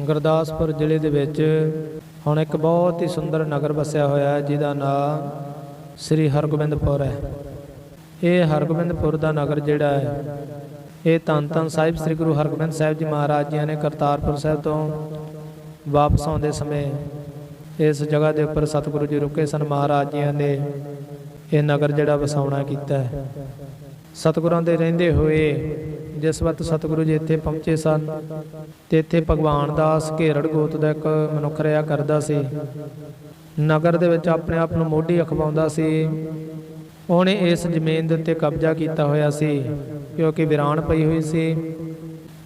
ਗੁਰਦਾਸਪੁਰ ਜ਼ਿਲ੍ਹੇ ਦੇ ਵਿੱਚ ਹੁਣ ਇੱਕ ਬਹੁਤ ਹੀ ਸੁੰਦਰ ਨਗਰ ਵਸਿਆ ਹੋਇਆ ਹੈ, ਜਿਹਦਾ ਨਾਮ ਸ੍ਰੀ ਹਰਗੋਬਿੰਦਪੁਰ ਹੈ। ਇਹ ਹਰਗੋਬਿੰਦਪੁਰ ਦਾ ਨਗਰ ਜਿਹੜਾ ਹੈ, ਇਹ ਧੰਨ ਧੰਨ ਸਾਹਿਬ ਸ੍ਰੀ ਗੁਰੂ ਹਰਗੋਬਿੰਦ ਸਾਹਿਬ ਜੀ ਮਹਾਰਾਜ ਜੀ ਨੇ ਕਰਤਾਰਪੁਰ ਸਾਹਿਬ ਤੋਂ ਵਾਪਸ ਆਉਂਦੇ ਸਮੇਂ ਇਸ ਜਗ੍ਹਾ ਦੇ ਉੱਪਰ ਸਤਿਗੁਰੂ ਜੀ ਰੁਕੇ ਸਨ। ਮਹਾਰਾਜ ਜੀ ਨੇ ਇਹ ਨਗਰ ਜਿਹੜਾ ਵਸਾਉਣਾ ਕੀਤਾ ਹੈ। ਸਤਿਗੁਰਾਂ ਦੇ ਰਹਿੰਦੇ ਹੋਏ ਜਿਸ ਵਕਤ ਸਤਿਗੁਰੂ ਜੀ ਇੱਥੇ ਪਹੁੰਚੇ ਸਨ ਤੇ ਇੱਥੇ ਭਗਵਾਨ ਦਾਸ ਘੇਰੜ ਗੋਤ ਦਾ ਇੱਕ ਮਨੁੱਖ ਰਿਆ ਕਰਦਾ ਸੀ। ਨਗਰ ਦੇ ਵਿੱਚ ਆਪਣੇ ਆਪ ਨੂੰ ਮੋਢੀ ਅਖਵਾਉਂਦਾ ਸੀ। ਉਹਨੇ ਇਸ ਜ਼ਮੀਨ ਦੇ ਉੱਤੇ ਕਬਜ਼ਾ ਕੀਤਾ ਹੋਇਆ ਸੀ, ਕਿਉਂਕਿ ਵਿਰਾਨ ਪਈ ਹੋਈ ਸੀ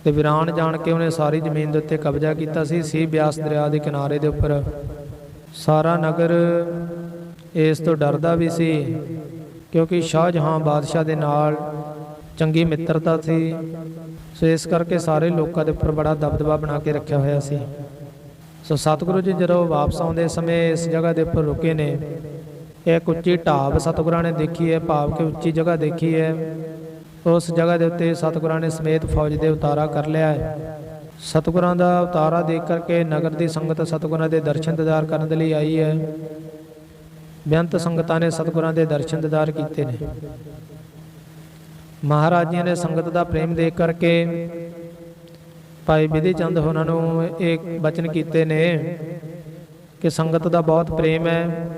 ਤੇ ਵਿਰਾਨ ਜਾਣ ਕੇ ਉਹਨੇ ਸਾਰੀ ਜ਼ਮੀਨ ਦੇ ਉੱਤੇ ਕਬਜ਼ਾ ਕੀਤਾ ਸੀ ਸੀ ਬਿਆਸ ਦਰਿਆ ਦੇ ਕਿਨਾਰੇ ਦੇ ਉੱਪਰ। ਸਾਰਾ ਨਗਰ ਇਸ ਤੋਂ ਡਰਦਾ ਵੀ ਸੀ, ਕਿਉਂਕਿ ਸ਼ਾਹਜਹਾਂ ਬਾਦਸ਼ਾਹ ਦੇ ਨਾਲ ਚੰਗੀ ਮਿੱਤਰਤਾ ਸੀ। ਸੋ ਇਸ ਕਰਕੇ ਸਾਰੇ ਲੋਕਾਂ ਦੇ ਉੱਪਰ ਬੜਾ ਦਬਦਬਾ ਬਣਾ ਕੇ ਰੱਖਿਆ ਹੋਇਆ ਸੀ। ਸੋ ਸਤਿਗੁਰੂ ਜੀ ਜਦੋਂ ਵਾਪਸ ਆਉਂਦੇ ਸਮੇਂ ਇਸ ਜਗ੍ਹਾ ਦੇ ਉੱਪਰ ਰੁਕੇ ਨੇ ਇੱਕ ਉੱਚੀ ਢਾਬ ਸਤਿਗੁਰਾਂ ਨੇ ਦੇਖੀ ਹੈ, ਭਾਵ ਕਿ ਉੱਚੀ ਜਗ੍ਹਾ ਦੇਖੀ ਹੈ। ਉਸ ਜਗ੍ਹਾ ਦੇ ਉੱਤੇ ਸਤਿਗੁਰਾਂ ਨੇ ਸਮੇਤ ਫੌਜ ਦੇ ਉਤਾਰਾ ਕਰ ਲਿਆ ਹੈ। ਸਤਿਗੁਰਾਂ ਦਾ ਉਤਾਰਾ ਦੇਖ ਕਰਕੇ ਨਗਰ ਦੀ ਸੰਗਤ ਸਤਿਗੁਰਾਂ ਦੇ ਦਰਸ਼ਨ ਦਿਦਾਰ ਕਰਨ ਦੇ ਲਈ ਆਈ ਹੈ। ਬੇਅੰਤ ਸੰਗਤਾਂ ਨੇ ਸਤਿਗੁਰਾਂ ਦੇ ਦਰਸ਼ਨ ਦਿਦਾਰ ਕੀਤੇ ਨੇ। ਮਹਾਰਾਜ ਜੀ ਨੇ ਸੰਗਤ ਦਾ ਪ੍ਰੇਮ ਦੇਖ ਕਰਕੇ ਭਾਈ ਵਿਧੀ ਚੰਦ ਉਹਨਾਂ ਨੂੰ ਇਹ ਬਚਨ ਕੀਤੇ ਨੇ ਕਿ ਸੰਗਤ ਦਾ ਬਹੁਤ ਪ੍ਰੇਮ ਹੈ।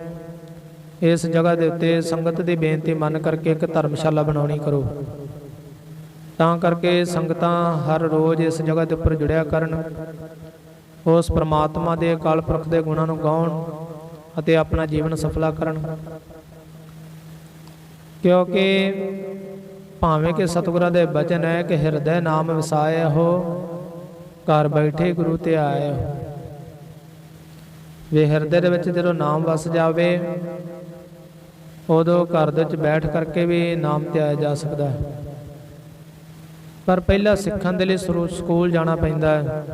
ਇਸ ਜਗ੍ਹਾ ਦੇ ਉੱਤੇ ਸੰਗਤ ਦੀ ਬੇਨਤੀ ਮੰਨ ਕਰਕੇ ਇੱਕ ਧਰਮਸ਼ਾਲਾ ਬਣਾਉਣੀ ਕਰੋ। ਤਾਂ ਕਰਕੇ ਸੰਗਤਾਂ ਹਰ ਰੋਜ਼ ਇਸ ਜਗ੍ਹਾ ਦੇ ਉੱਪਰ ਜੁੜਿਆ ਕਰਨ। ਉਸ ਪ੍ਰਮਾਤਮਾ ਦੇ ਅਕਾਲ ਪੁਰਖ ਦੇ ਗੁਣਾਂ ਨੂੰ ਗਾਉਣ ਅਤੇ ਆਪਣਾ ਜੀਵਨ ਸਫਲਾ ਕਰਨ। ਕਿਉਂਕਿ ਭਾਵੇਂ ਕਿ ਸਤਿਗੁਰਾਂ ਦੇ ਬਚਨ ਹੈ ਕਿ ਹਿਰਦੈ ਨਾਮ ਵਸਾਏ ਹੋ, ਘਰ ਬੈਠੇ ਗੁਰੂ ਤੇ ਆਏ ਹੋ। ਵੇ ਹਿਰਦੇ ਦੇ ਵਿੱਚ ਜਦੋਂ ਨਾਮ ਵਸ ਜਾਵੇ, ਉਦੋਂ ਘਰ ਦੇ ਵਿੱਚ ਬੈਠ ਕਰਕੇ ਵੀ ਨਾਮ ਤੇ ਆਇਆ ਜਾ ਸਕਦਾ ਹੈ। ਪਰ ਪਹਿਲਾਂ ਸਿੱਖਣ ਦੇ ਲਈ ਸ਼ੁਰੂ, ਸਕੂਲ ਜਾਣਾ ਪੈਂਦਾ ਹੈ।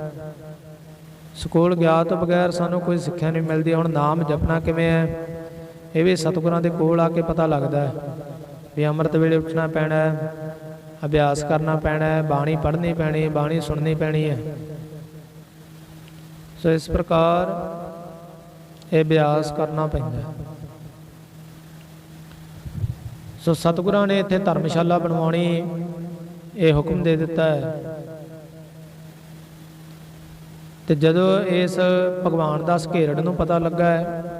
ਸਕੂਲ ਗਿਆ ਤੋਂ ਬਗੈਰ ਸਾਨੂੰ ਕੋਈ ਸਿੱਖਿਆ ਨਹੀਂ ਮਿਲਦੀ, ਹੁਣ ਨਾਮ ਜਪਣਾ ਕਿਵੇਂ ਹੈ? ਇਹ ਵੀ ਸਤਿਗੁਰਾਂ ਦੇ ਕੋਲ ਆ ਕੇ ਪਤਾ ਲੱਗਦਾ ਹੈ। ਵੀ ਅੰਮ੍ਰਿਤ ਵੇਲੇ ਉੱਠਣਾ ਪੈਣਾ ਹੈ, ਅਭਿਆਸ ਕਰਨਾ ਪੈਣਾ ਹੈ, ਬਾਣੀ ਪੜ੍ਹਨੀ ਪੈਣੀ, ਬਾਣੀ ਸੁਣਨੀ ਪੈਣੀ ਹੈ। ਸੋ ਇਸ ਪ੍ਰਕਾਰ ਇਹ ਅਭਿਆਸ ਕਰਨਾ ਪੈਂਦਾ ਸੋ ਸਤਿਗੁਰਾਂ ਨੇ ਇੱਥੇ ਧਰਮਸ਼ਾਲਾ ਬਣਵਾਉਣੀ, ਇਹ ਹੁਕਮ ਦੇ ਦਿੱਤਾ ਹੈ। ਤੇ ਜਦੋਂ ਇਸ ਭਗਵਾਨ ਦਾ ਸਕੇਰੜ ਨੂੰ ਪਤਾ ਲੱਗਾ ਹੈ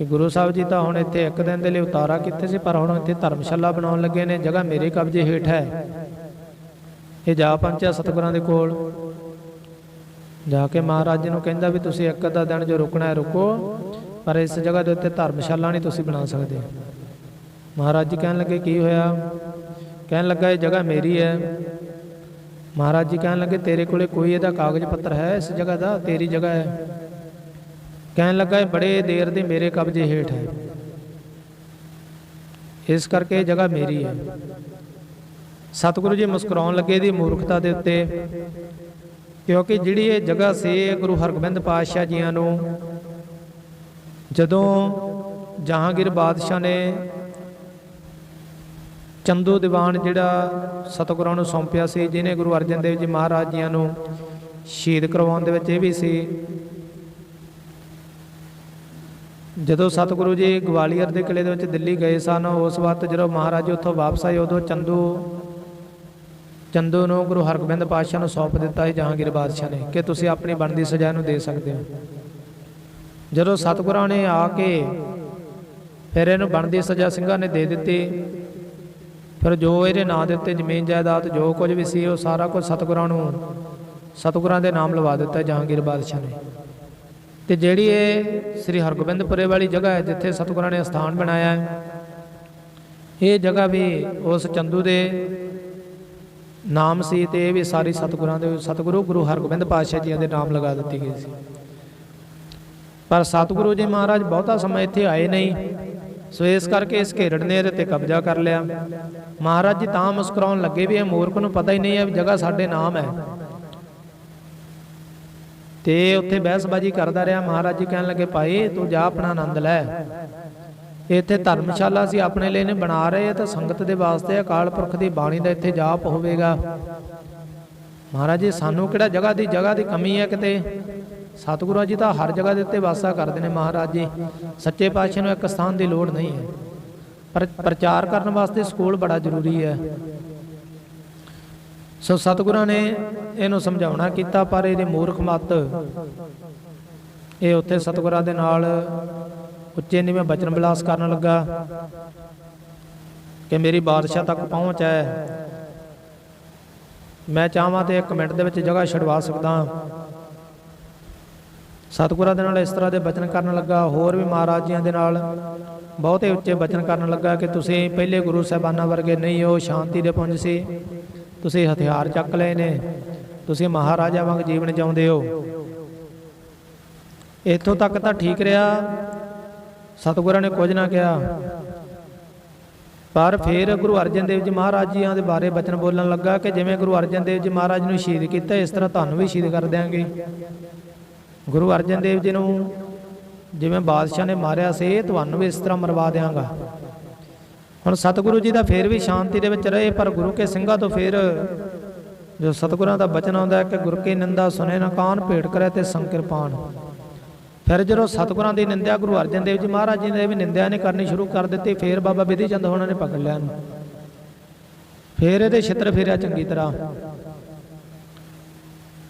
ਕਿ ਗੁਰੂ ਸਾਹਿਬ ਜੀ ਤਾਂ ਹੁਣ ਇੱਥੇ ਇੱਕ ਦਿਨ ਦੇ ਲਈ ਉਤਾਰਾ ਕੀਤੇ ਸੀ, ਪਰ ਹੁਣ ਇੱਥੇ ਧਰਮਸ਼ਾਲਾ ਬਣਾਉਣ ਲੱਗੇ ਨੇ, ਜਗ੍ਹਾ ਮੇਰੇ ਕਬਜ਼ੇ ਹੇਠ ਹੈ। ਇਹ ਜਾ ਪਹੁੰਚਿਆ ਸਤਿਗੁਰਾਂ ਦੇ ਕੋਲ। ਜਾ ਕੇ ਮਹਾਰਾਜ ਜੀ ਨੂੰ ਕਹਿੰਦਾ ਵੀ ਤੁਸੀਂ ਇੱਕ ਅੱਧਾ ਦਿਨ ਜੋ ਰੁਕਣਾ ਹੈ ਰੁਕੋ, ਪਰ ਇਸ ਜਗ੍ਹਾ ਦੇ ਉੱਤੇ ਧਰਮਸ਼ਾਲਾ ਨਹੀਂ ਤੁਸੀਂ ਬਣਾ ਸਕਦੇ। ਮਹਾਰਾਜ ਜੀ ਕਹਿਣ ਲੱਗੇ, ਕੀ ਹੋਇਆ? ਕਹਿਣ ਲੱਗਾ, ਇਹ ਜਗ੍ਹਾ ਮੇਰੀ ਹੈ। ਮਹਾਰਾਜ ਜੀ ਕਹਿਣ ਲੱਗੇ, ਤੇਰੇ ਕੋਲੇ ਕੋਈ ਇਹਦਾ ਕਾਗਜ਼ ਪੱਤਰ ਹੈ? ਇਸ ਜਗ੍ਹਾ ਦਾ ਤੇਰੀ ਜਗ੍ਹਾ ਹੈ। ਕਹਿਣ ਲੱਗਾ ਇਹ ਬੜੇ ਦੇਰ ਦੇ ਮੇਰੇ ਕਬਜ਼ੇ ਹੇਠ ਹੈ। ਇਸ ਕਰਕੇ ਇਹ ਜਗ੍ਹਾ ਮੇਰੀ ਹੈ। ਸਤਿਗੁਰੂ ਜੀ ਮੁਸਕਰਾਉਣ ਲੱਗੇ ਦੀ ਮੂਰਖਤਾ ਦੇ ਉੱਤੇ, ਕਿਉਂਕਿ ਜਿਹੜੀ ਇਹ ਜਗ੍ਹਾ ਸੀ ਗੁਰੂ ਹਰਗੋਬਿੰਦ ਪਾਤਸ਼ਾਹ ਜੀਆਂ ਨੂੰ, ਜਦੋਂ ਜਹਾਂਗੀਰ ਬਾਦਸ਼ਾਹ ਨੇ ਚੰਦੂ ਦੀਵਾਨ ਜਿਹੜਾ ਸਤਿਗੁਰਾਂ ਨੂੰ ਸੌਂਪਿਆ ਸੀ, ਜਿਹਨੇ ਗੁਰੂ ਅਰਜਨ ਦੇਵ ਜੀ ਮਹਾਰਾਜ ਜੀਆਂ ਨੂੰ ਸ਼ਹੀਦ ਕਰਵਾਉਣ ਦੇ ਵਿੱਚ ਇਹ ਵੀ ਸੀ ਜਦੋਂ ਸਤਿਗੁਰੂ ਜੀ ਗਵਾਲੀਅਰ ਦੇ ਕਿਲੇ ਦੇ ਵਿੱਚ ਦਿੱਲੀ ਗਏ ਸਨ, ਉਸ ਵਕਤ ਜਦੋਂ ਮਹਾਰਾਜ ਉੱਥੋਂ ਵਾਪਸ ਆਏ, ਉਦੋਂ ਚੰਦੂ ਚੰਦੂ ਨੂੰ ਗੁਰੂ ਹਰਗੋਬਿੰਦ ਪਾਤਸ਼ਾਹ ਨੂੰ ਸੌਂਪ ਦਿੱਤਾ ਸੀ, ਜਹਾਂਗੀਰ ਬਾਦਸ਼ਾਹ ਨੇ, ਕਿ ਤੁਸੀਂ ਆਪਣੀ ਬਣਦੀ ਸਜ਼ਾ ਨੂੰ ਦੇ ਸਕਦੇ ਹੋ। ਜਦੋਂ ਸਤਿਗੁਰਾਂ ਨੇ ਆ ਕੇ ਫਿਰ ਇਹਨੂੰ ਬਣਦੀ ਸਜ਼ਾ ਸਿੰਘਾਂ ਨੇ ਦੇ ਦਿੱਤੀ, ਫਿਰ ਜੋ ਇਹਦੇ ਨਾਂ ਦੇ ਉੱਤੇ ਜ਼ਮੀਨ ਜਾਇਦਾਦ, ਜੋ ਕੁਝ ਵੀ ਸੀ, ਉਹ ਸਾਰਾ ਕੁਝ ਸਤਿਗੁਰਾਂ ਨੂੰ, ਸਤਿਗੁਰਾਂ ਦੇ ਨਾਮ ਲਵਾ ਦਿੱਤਾ ਜਹਾਂਗੀਰ ਬਾਦਸ਼ਾਹ ਨੇ। ਤੇ ਜਿਹੜੀ ਇਹ ਸ੍ਰੀ ਹਰਗੋਬਿੰਦਪੁਰੇ ਵਾਲੀ ਜਗ੍ਹਾ ਹੈ, ਜਿੱਥੇ ਸਤਿਗੁਰਾਂ ਨੇ ਸਥਾਨ ਬਣਾਇਆ ਹੈ, ਇਹ ਜਗ੍ਹਾ ਵੀ ਉਸ ਚੰਦੂ ਦੇ ਨਾਮ ਸੀ ਤੇ ਇਹ ਵੀ ਸਾਰੀ ਸਤਿਗੁਰਾਂ ਦੇ, ਸਤਿਗੁਰੂ ਗੁਰੂ ਹਰਗੋਬਿੰਦ ਪਾਤਸ਼ਾਹ ਜੀ ਦੇ ਨਾਮ ਲਗਾ ਦਿੱਤੀ ਗਈ ਸੀ। ਪਰ ਸਤਿਗੁਰੂ ਜੀ ਮਹਾਰਾਜ ਬਹੁਤਾ ਸਮਾਂ ਇੱਥੇ ਆਏ ਨਹੀਂ। ਸੋ ਇਸ ਕਰਕੇ ਇਸ ਘੇਰੜ ਨੇ ਇਹਦੇ ਤੇ ਕਬਜ਼ਾ ਕਰ ਲਿਆ। ਮਹਾਰਾਜ ਜੀ ਤਾਂ ਮੁਸਕਰਾਉਣ ਲੱਗੇ ਵੀ ਇਹ ਮੂਰਖ ਨੂੰ ਪਤਾ ਹੀ ਨਹੀਂ ਹੈ ਵੀ ਜਗ੍ਹਾ ਸਾਡੇ ਨਾਮ ਹੈ। ਤੇ ਉੱਥੇ ਬਹਿਸਬਾਜੀ ਕਰਦਾ ਰਿਹਾ। ਮਹਾਰਾਜ ਜੀ ਕਹਿਣ ਲੱਗੇ, ਭਾਈ, ਤੂੰ ਜਾ ਆਪਣਾ ਆਨੰਦ ਲੈ। ਇੱਥੇ ਧਰਮਸ਼ਾਲਾ ਅਸੀਂ ਆਪਣੇ ਲਈ ਨੇ ਬਣਾ ਰਹੇ ਆ ਤਾਂ ਸੰਗਤ ਦੇ ਵਾਸਤੇ ਅਕਾਲ ਪੁਰਖ ਦੀ ਬਾਣੀ ਦਾ ਇੱਥੇ ਜਾਪ ਹੋਵੇਗਾ। ਮਹਾਰਾਜ ਜੀ, ਸਾਨੂੰ ਕਿਹੜਾ ਜਗ੍ਹਾ ਦੀ ਜਗ੍ਹਾ ਦੀ ਕਮੀ ਹੈ ਕਿਤੇ? ਸਤਿਗੁਰੂ ਜੀ ਤਾਂ ਹਰ ਜਗ੍ਹਾ ਦੇ ਉੱਤੇ ਵਾਸਾ ਕਰਦੇ ਨੇ ਮਹਾਰਾਜ ਜੀ। ਸੱਚੇ ਪਾਤਸ਼ਾਹ ਨੂੰ ਇੱਕ ਸਥਾਨ ਦੀ ਲੋੜ ਨਹੀਂ ਹੈ। ਪਰ ਪ੍ਰਚਾਰ ਕਰਨ ਵਾਸਤੇ ਸਕੂਲ ਬੜਾ ਜ਼ਰੂਰੀ ਹੈ। ਸੋ ਸਤਿਗੁਰਾਂ ਨੇ ਇਹਨੂੰ ਸਮਝਾਉਣਾ ਕੀਤਾ, ਪਰ ਇਹਦੇ ਮੂਰਖ ਮਤ ਇਹ ਉੱਥੇ ਸਤਿਗੁਰਾਂ ਦੇ ਨਾਲ ਉੱਚੇ ਨੀਵੇਂ ਬਚਨ ਵਿਲਾਸ ਕਰਨ ਲੱਗਾ ਕਿ ਮੇਰੀ ਬਾਦਸ਼ਾਹ ਤੱਕ ਪਹੁੰਚ ਹੈ। ਮੈਂ ਚਾਹਾਂ ਤੇ ਇੱਕ ਮਿੰਟ ਦੇ ਵਿੱਚ ਜਗ੍ਹਾ ਛਡਵਾ ਸਕਦਾ ਸਤਿਗੁਰਾਂ ਦੇ ਨਾਲ ਇਸ ਤਰ੍ਹਾਂ ਦੇ ਬਚਨ ਕਰਨ ਲੱਗਾ। ਹੋਰ ਵੀ ਮਹਾਰਾਜ ਜੀਆਂ ਦੇ ਨਾਲ ਬਹੁਤੇ ਉੱਚੇ ਬਚਨ ਕਰਨ ਲੱਗਾ ਕਿ ਤੁਸੀਂ ਪਹਿਲੇ ਗੁਰੂ ਸਾਹਿਬਾਨਾਂ ਵਰਗੇ ਨਹੀਂ ਹੋ, ਸ਼ਾਂਤੀ ਦੇ ਪੁੰਜ ਸੀ। ਤੁਸੀਂ ਹਥਿਆਰ ਚੱਕ ਲਏ ਨੇ। ਤੁਸੀਂ ਮਹਾਰਾਜਾ ਵਾਂਗ ਜੀਵਨ ਜਿਉਂਦੇ ਹੋ। ਇੱਥੋਂ ਤੱਕ ਤਾਂ ਠੀਕ ਰਿਹਾ। ਸਤਿਗੁਰਾਂ ਨੇ ਕੁਝ ਨਾ ਕਿਹਾ। ਪਰ ਫਿਰ ਗੁਰੂ ਅਰਜਨ ਦੇਵ ਜੀ ਮਹਾਰਾਜ ਜੀਆਂ ਦੇ ਬਾਰੇ ਬਚਨ ਬੋਲਣ ਲੱਗਾ ਕਿ ਜਿਵੇਂ ਗੁਰੂ ਅਰਜਨ ਦੇਵ ਜੀ ਮਹਾਰਾਜ ਨੂੰ ਸ਼ਹੀਦ ਕੀਤਾ, ਇਸ ਤਰ੍ਹਾਂ ਤੁਹਾਨੂੰ ਵੀ ਸ਼ਹੀਦ ਕਰ ਦਿਆਂਗੇ। ਗੁਰੂ ਅਰਜਨ ਦੇਵ ਜੀ ਨੂੰ ਜਿਵੇਂ ਬਾਦਸ਼ਾਹ ਨੇ ਮਾਰਿਆ ਸੀ ਤੁਹਾਨੂੰ ਵੀ ਇਸ ਤਰ੍ਹਾਂ ਮਰਵਾ ਦਿਆਂਗਾ। ਹੁਣ ਸਤਿਗੁਰੂ ਜੀ ਦਾ ਫੇਰ ਵੀ ਸ਼ਾਂਤੀ ਦੇ ਵਿੱਚ ਰਹੇ, ਪਰ ਗੁਰੂ ਕੇ ਸਿੰਘਾਂ ਤੋਂ ਫੇਰ ਜੋ ਸਤਿਗੁਰਾਂ ਦਾ ਬਚਨ ਆਉਂਦਾ ਹੈ ਕਿ ਗੁਰ ਕੀ ਨਿੰਦਾ ਸੁਨੇ, ਨਾ ਕਾਨ ਭੇਟ ਕਰੇ ਤੇ ਸੰਕਿਰਪਾਨ ਫਿਰ ਜਦੋਂ ਸਤਿਗੁਰਾਂ ਦੀ ਨਿੰਦਿਆ, ਗੁਰੂ ਅਰਜਨ ਦੇਵ ਜੀ ਮਹਾਰਾਜ ਜੀ ਨੇ ਵੀ ਨਿੰਦਿਆ ਨੇ ਕਰਨੀ ਸ਼ੁਰੂ ਕਰ ਦਿੱਤੀ, ਫੇਰ ਬਾਬਾ ਬਿਧੀ ਚੰਦ ਹੋਣਾ ਨੇ ਪਕੜ ਲਿਆ ਇਹਨੂੰ। ਫੇਰ ਇਹਦੇ ਛਿੱਤਰ ਫੇਰਿਆ ਚੰਗੀ ਤਰ੍ਹਾਂ।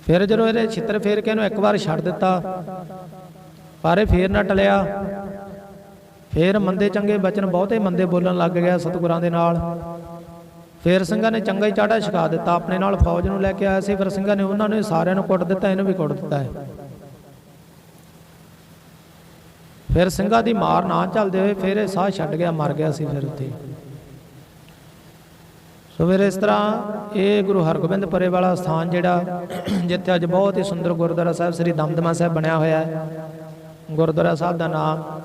ਫਿਰ ਜਦੋਂ ਇਹਦੇ ਛਿੱਤਰ ਫੇਰ ਕੇ ਇਹਨੂੰ ਇੱਕ ਵਾਰ ਛੱਡ ਦਿੱਤਾ, ਪਰ ਇਹ ਫੇਰ ਨਾ ਟਲਿਆ। ਫੇਰ ਮੰਦੇ ਚੰਗੇ ਬਚਨ ਬਹੁਤੇ ਮੰਦੇ ਬੋਲਣ ਲੱਗ ਗਿਆ ਸਤਿਗੁਰਾਂ ਦੇ ਨਾਲ। ਫਿਰ ਸਿੰਘਾਂ ਨੇ ਚੰਗਾ ਹੀ ਚਾੜਾ ਛਕਾ ਦਿੱਤਾ, ਆਪਣੇ ਨਾਲ ਫੌਜ ਨੂੰ ਲੈ ਕੇ ਆਇਆ ਸੀ, ਫਿਰ ਸਿੰਘਾਂ ਨੇ ਉਹਨਾਂ ਨੂੰ ਸਾਰਿਆਂ ਨੂੰ ਕੁੱਟ ਦਿੱਤਾ, ਇਹਨੂੰ ਵੀ ਕੁੱਟ ਦਿੱਤਾ ਹੈ। ਫਿਰ ਸਿੰਘਾਂ ਦੀ ਮਾਰ ਨਾ ਚੱਲਦੇ ਹੋਏ ਫਿਰ ਇਹ ਸਾਹ ਛੱਡ ਗਿਆ, ਮਰ ਗਿਆ ਸੀ ਫਿਰ ਉੱਥੇ। ਸੋ ਫਿਰ ਇਸ ਤਰ੍ਹਾਂ ਇਹ ਗੁਰੂ ਹਰਗੋਬਿੰਦ ਪਰੇ ਵਾਲਾ ਸਥਾਨ ਜਿਹੜਾ, ਜਿੱਥੇ ਅੱਜ ਬਹੁਤ ਹੀ ਸੁੰਦਰ ਗੁਰਦੁਆਰਾ ਸਾਹਿਬ, ਸ੍ਰੀ ਦਮਦਮਾ ਸਾਹਿਬ ਬਣਿਆ ਹੋਇਆ ਹੈ। ਗੁਰਦੁਆਰਾ ਸਾਹਿਬ ਦਾ ਨਾਮ